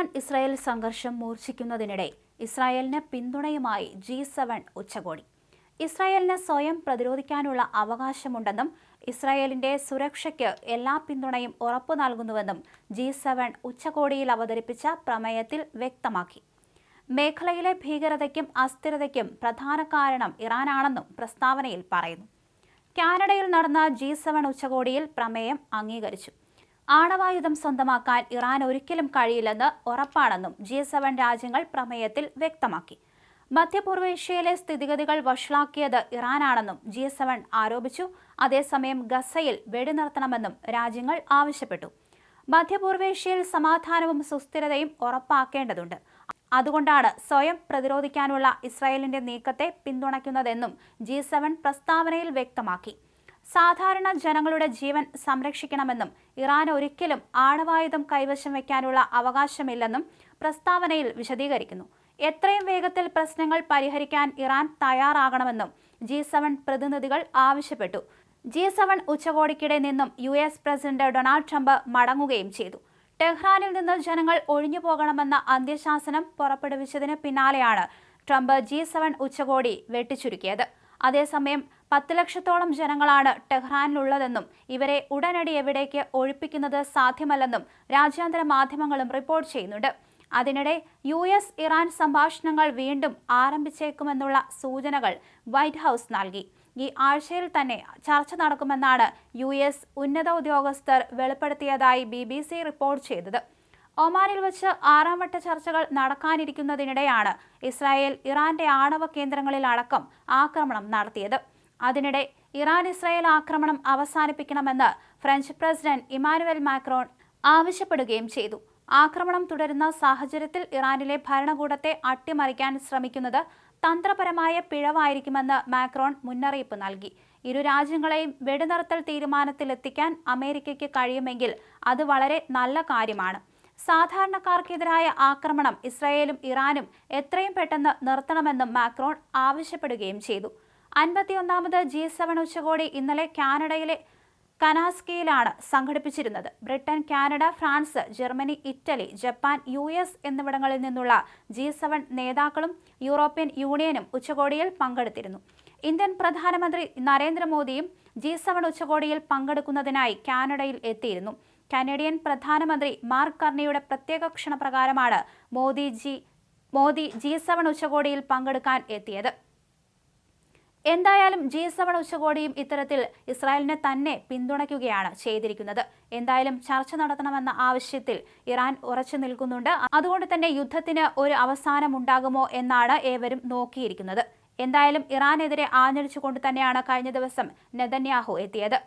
Iran Israel സംഘർഷം മൂർച്ഛിക്കുന്നതിനിടെ ഇസ്രായേലിന് പിന്തുണയുമായി ജി സെവൻ ഉച്ചകോടി. ഇസ്രായേലിന് സ്വയം പ്രതിരോധിക്കാനുള്ള അവകാശമുണ്ടെന്നും ഇസ്രായേലിന്റെ സുരക്ഷയ്ക്ക് എല്ലാ പിന്തുണയും ഉറപ്പു നൽകുന്നുവെന്നും ജി സെവൻ ഉച്ചകോടിയിൽ അവതരിപ്പിച്ച പ്രമേയത്തിൽ വ്യക്തമാക്കി. മേഖലയിലെ ഭീകരതയ്ക്കും അസ്ഥിരതയ്ക്കും പ്രധാന കാരണം ഇറാനാണെന്നും പ്രസ്താവനയിൽ പറയുന്നു. കാനഡയിൽ നടന്ന ജി സെവൻ ഉച്ചകോടിയിൽ പ്രമേയം അംഗീകരിച്ചു. ആണവായുധം സ്വന്തമാക്കാൻ ഇറാൻ ഒരിക്കലും കഴിയില്ലെന്ന് ഉറപ്പാണെന്നും ജി സെവൻ രാജ്യങ്ങൾ പ്രമേയത്തിൽ വ്യക്തമാക്കി. മധ്യപൂർവേഷ്യയിലെ സ്ഥിതിഗതികൾ വഷളാക്കിയത് ഇറാനാണെന്നും ജി സെവൻ ആരോപിച്ചു. അതേസമയം ഗസയിൽ വെടിനിർത്തണമെന്നും രാജ്യങ്ങൾ ആവശ്യപ്പെട്ടു. മധ്യപൂർവേഷ്യയിൽ സമാധാനവും സുസ്ഥിരതയും ഉറപ്പാക്കേണ്ടതുണ്ട്. അതുകൊണ്ടാണ് സ്വയം പ്രതിരോധിക്കാനുള്ള ഇസ്രായേലിന്റെ നീക്കത്തെ പിന്തുണയ്ക്കുന്നതെന്നും ജി സെവൻ പ്രസ്താവനയിൽ വ്യക്തമാക്കി. സാധാരണ ജനങ്ങളുടെ ജീവൻ സംരക്ഷിക്കണമെന്നും ഇറാൻ ഒരിക്കലും ആണവായുധം കൈവശം വയ്ക്കാനുള്ള അവകാശമില്ലെന്നും പ്രസ്താവനയിൽ വിശദീകരിക്കുന്നു. എത്രയും വേഗത്തിൽ പ്രശ്നങ്ങൾ പരിഹരിക്കാൻ ഇറാൻ തയ്യാറാകണമെന്നും ജി സെവൻ പ്രതിനിധികൾ ആവശ്യപ്പെട്ടു. ജി സെവൻ ഉച്ചകോടിക്കിടെ നിന്നും U S president Donald Trump മടങ്ങുകയും ചെയ്തു. ടെഹ്റാനിൽ നിന്ന് ജനങ്ങൾ ഒഴിഞ്ഞു പോകണമെന്ന അന്ത്യശാസനം പുറപ്പെടുവിച്ചതിന് പിന്നാലെയാണ് ട്രംപ് ജി സെവൻ ഉച്ചകോടി വെട്ടിച്ചുരുക്കിയത്. അതേസമയം പത്ത് ലക്ഷത്തോളം ജനങ്ങളാണ് ടെഹ്റാനിലുള്ളതെന്നും ഇവരെ ഉടനടി എവിടേക്ക് ഒഴിപ്പിക്കുന്നത് സാധ്യമല്ലെന്നും രാജ്യാന്തര മാധ്യമങ്ങളും റിപ്പോർട്ട് ചെയ്യുന്നുണ്ട്. അതിനിടെ യു എസ് ഇറാൻ സംഭാഷണങ്ങൾ വീണ്ടും ആരംഭിച്ചേക്കുമെന്നുള്ള സൂചനകൾ വൈറ്റ് ഹൗസ് നൽകി. ഈ ആഴ്ചയിൽ തന്നെ ചർച്ച നടക്കുമെന്നാണ് യു എസ് ഉന്നത ഉദ്യോഗസ്ഥർ വെളിപ്പെടുത്തിയതായി ബി ബി സി റിപ്പോർട്ട് ചെയ്തത്. ഒമാനിൽ വച്ച് ആറാം വട്ട ചർച്ചകൾ നടക്കാനിരിക്കുന്നതിനിടെയാണ് ഇസ്രായേൽ ഇറാന്റെ ആണവ കേന്ദ്രങ്ങളിൽ അടക്കം ആക്രമണം നടത്തിയത്. അതിനിടെ ഇറാൻ ഇസ്രായേൽ ആക്രമണം അവസാനിപ്പിക്കണമെന്ന് ഫ്രഞ്ച് പ്രസിഡന്റ് ഇമാനുവൽ മാക്രോൺ ആവശ്യപ്പെടുകയും ചെയ്തു. ആക്രമണം തുടരുന്ന സാഹചര്യത്തിൽ ഇറാനിലെ ഭരണകൂടത്തെ അട്ടിമറിക്കാൻ ശ്രമിക്കുന്നത് തന്ത്രപരമായ പിഴവായിരിക്കുമെന്ന് മാക്രോൺ മുന്നറിയിപ്പ് നൽകി. ഇരു രാജ്യങ്ങളെയും വെടിനിർത്തൽ തീരുമാനത്തിലെത്തിക്കാൻ അമേരിക്കയ്ക്ക് കഴിയുമെങ്കിൽ അത് വളരെ നല്ല കാര്യമാണ്. സാധാരണക്കാർക്കെതിരായ ആക്രമണം ഇസ്രായേലും ഇറാനും എത്രയും പെട്ടെന്ന് നിർത്തണമെന്നും മാക്രോൺ ആവശ്യപ്പെടുകയും ചെയ്തു. അൻപത്തിയൊന്നാമത് ജി സെവൻ ഉച്ചകോടി ഇന്നലെ കാനഡയിലെ കനാസ്കിയിലാണ് സംഘടിപ്പിച്ചിരുന്നത്. Britain Canada France Germany Italy Japan U S എന്നിവിടങ്ങളിൽ നിന്നുള്ള ജി സെവൻ നേതാക്കളും യൂറോപ്യൻ യൂണിയനും ഉച്ചകോടിയിൽ പങ്കെടുത്തിരുന്നു. ഇന്ത്യൻ പ്രധാനമന്ത്രി നരേന്ദ്രമോദിയും ജി സെവൻ ഉച്ചകോടിയിൽ പങ്കെടുക്കുന്നതിനായി കാനഡയിൽ എത്തിയിരുന്നു. കനേഡിയൻ പ്രധാനമന്ത്രി മാർക്ക് കർണിയുടെ പ്രത്യേക ക്ഷണപ്രകാരമാണ് മോദി ജി മോദി ജി സെവൻ ഉച്ചകോടിയിൽ പങ്കെടുക്കാൻ എത്തിയത്. എന്തായാലും ജി സെവൻ ഉച്ചകോടിയും ഇത്തരത്തിൽ ഇസ്രായേലിനെ തന്നെ പിന്തുണയ്ക്കുകയാണ് ചെയ്തിരിക്കുന്നത്. എന്തായാലും ചർച്ച നടത്തണമെന്ന ആവശ്യത്തിൽ ഇറാൻ ഉറച്ചു നിൽക്കുന്നുണ്ട്. അതുകൊണ്ട് തന്നെ യുദ്ധത്തിന് ഒരു അവസാനം ഉണ്ടാകുമോ എന്നാണ് ഏവരും നോക്കിയിരിക്കുന്നത്. എന്തായാലും ഇറാനെതിരെ ആഞ്ഞടിച്ചുകൊണ്ട് തന്നെയാണ് കഴിഞ്ഞ ദിവസം നെതന്യാഹു എത്തിയത്.